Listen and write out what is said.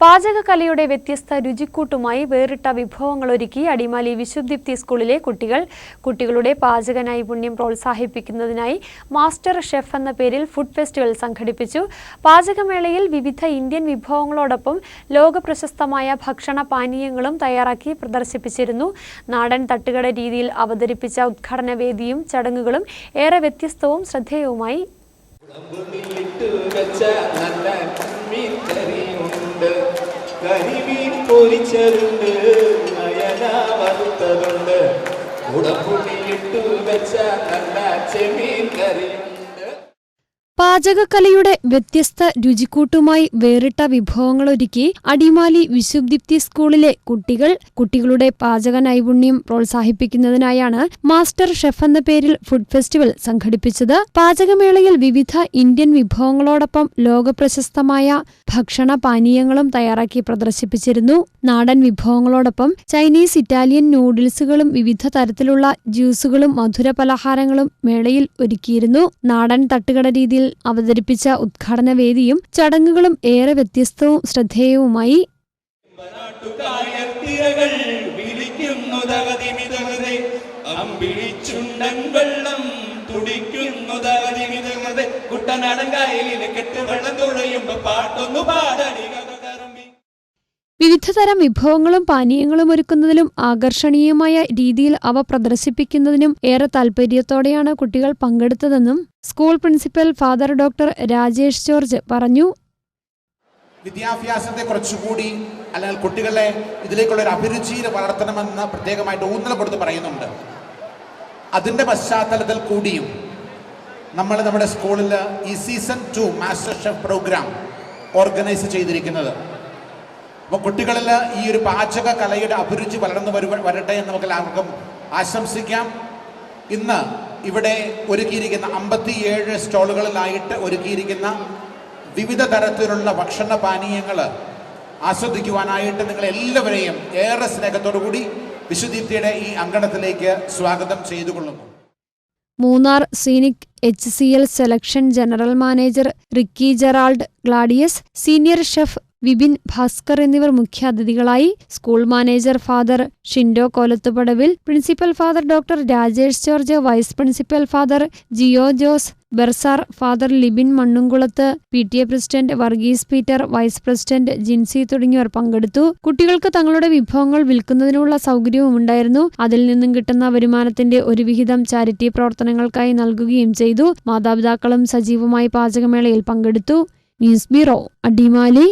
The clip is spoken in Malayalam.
പാചകകലയുടെ വ്യത്യസ്ത രുചിക്കൂട്ടുമായി വേറിട്ട വിഭവങ്ങൾ ഒരുക്കി അടിമാലി വിശുദ്ധിപ്തി സ്കൂളിലെ കുട്ടികൾ കുട്ടികളുടെ പാചക നൈപുണ്യം പ്രോത്സാഹിപ്പിക്കുന്നതിനായി മാസ്റ്റർ ഷെഫ് എന്ന പേരിൽ ഫുഡ് ഫെസ്റ്റിവൽ സംഘടിപ്പിച്ചു. പാചകമേളയിൽ വിവിധ ഇന്ത്യൻ വിഭവങ്ങളോടൊപ്പം ലോക പ്രശസ്തമായ ഭക്ഷണ പാനീയങ്ങളും തയ്യാറാക്കി പ്രദർശിപ്പിച്ചിരുന്നു. നാടൻ തട്ടുകട രീതിയിൽ അവതരിപ്പിച്ച ഉദ്ഘാടന വേദിയും ചടങ്ങുകളും ഏറെ വ്യത്യസ്തവും ശ്രദ്ധേയവുമായി. കരിമീൻ പൊരിച്ചതുണ്ട് നയന വറുത്തതുണ്ട്. വെച്ച നല്ല ചെമീൻ കറിയുണ്ട് പാചകകലയുടെ വ്യത്യസ്ത രുചിക്കൂട്ടുമായി വേറിട്ട വിഭവങ്ങളൊരുക്കി അടിമാലി വിശുദ്ധിപ്തി സ്കൂളിലെ കുട്ടികൾ കുട്ടികളുടെ പാചക നൈപുണ്യം പ്രോത്സാഹിപ്പിക്കുന്നതിനായാണ് മാസ്റ്റർ ഷെഫ് എന്ന പേരിൽ ഫുഡ് ഫെസ്റ്റിവൽ സംഘടിപ്പിച്ചത്. പാചകമേളയിൽ വിവിധ ഇന്ത്യൻ വിഭവങ്ങളോടൊപ്പം ലോകപ്രശസ്തമായ ഭക്ഷണ പാനീയങ്ങളും തയ്യാറാക്കി പ്രദർശിപ്പിച്ചിരുന്നു. നാടൻ വിഭവങ്ങളോടൊപ്പം ചൈനീസ് ഇറ്റാലിയൻ നൂഡിൽസുകളും വിവിധ തരത്തിലുള്ള ജ്യൂസുകളും മധുര പലഹാരങ്ങളും മേളയിൽ ഒരുക്കിയിരുന്നു. നാടൻ തട്ടുകട രീതിയിൽ അവതരിപ്പിച്ച ഉദ്ഘാടന വേദിയും ചടങ്ങുകളും ഏറെ വ്യത്യസ്തവും ശ്രദ്ധേയവുമായി വെള്ളം കുട്ടനാടൻ കായലിലെ കെട്ടുവെള്ളം തുഴയുമ്പോ പാട്ടൊന്നു പാടടി കഥകറമ്പി വിവിധതരം വിഭവങ്ങളും പാനീയങ്ങളും ഒരുക്കുന്നതിലും ആകർഷണീയമായ രീതിയിൽ അവ പ്രദർശിപ്പിക്കുന്നതിനും ഏറെ താൽപര്യത്തോടെയാണ് കുട്ടികൾ പങ്കെടുത്തതെന്നും school principal father doctor Rajesh George പറഞ്ഞു. വിദ്യാഭ്യാസത്തെ കുറച്ചുകൂടി അല്ലെങ്കിൽ കുട്ടികളെ ഇതിലേക്കുള്ള ഒരു അഭിരുചിയിൽ വളർത്തണമെന്ന് പ്രത്യേകമായിട്ട് ഊന്നൽ കൊടുത്ത് പറയുന്നുണ്ട്. അതിന്റെ പശ്ചാത്തലത്തിൽ കൂടിയും നമ്മൾ നമ്മുടെ സ്കൂളിൽ ഈ season two master chef programme organise ചെയ്തിരിക്കുന്നത്. അപ്പോൾ കുട്ടികളിൽ ഈ ഒരു പാചക കലയുടെ അഭിരുചി വളർന്നു വരു വരട്ടെ എന്ന് നമുക്ക് എല്ലാവർക്കും ആശംസിക്കാം. ഇന്ന് ഇവിടെ ഒരുക്കിയിരിക്കുന്ന അമ്പത്തിയേഴ് സ്റ്റോളുകളിലായിട്ട് ഒരുക്കിയിരിക്കുന്ന വിവിധ തരത്തിലുള്ള ഭക്ഷണ പാനീയങ്ങൾ ആസ്വദിക്കുവാനായിട്ട് നിങ്ങൾ എല്ലാവരെയും ഏറെ സ്നേഹത്തോടു കൂടി വിശുദ്ധീപ്തിയുടെ ഈ അങ്കണത്തിലേക്ക് സ്വാഗതം ചെയ്തുകൊള്ളുന്നു. Munnar scenic H C L selection general manager Ricky Gerald Gladius senior chef Vipin Bhaskar എന്നിവർ മുഖ്യാതിഥികളായി school manager father Shindo Kolathupadavil principal father doctor Rajesh George vice principal father Jio Jose bursar father Libin Mannumkulath P T A president Varghese Peter vice president Jincy തുടങ്ങിയവർ പങ്കെടുത്തു. കുട്ടികൾക്ക് തങ്ങളുടെ വിഭവങ്ങൾ വിൽക്കുന്നതിനുള്ള സൗകര്യവും ഉണ്ടായിരുന്നു. അതിൽ നിന്നും കിട്ടുന്ന വരുമാനത്തിന്റെ ഒരു വിഹിതം ചാരിറ്റി പ്രവർത്തനങ്ങൾക്കായി നൽകുകയും ചെയ്തു. മാതാപിതാക്കളും സജീവമായി പാചകമേളയിൽ പങ്കെടുത്തു. News bureau Adimali.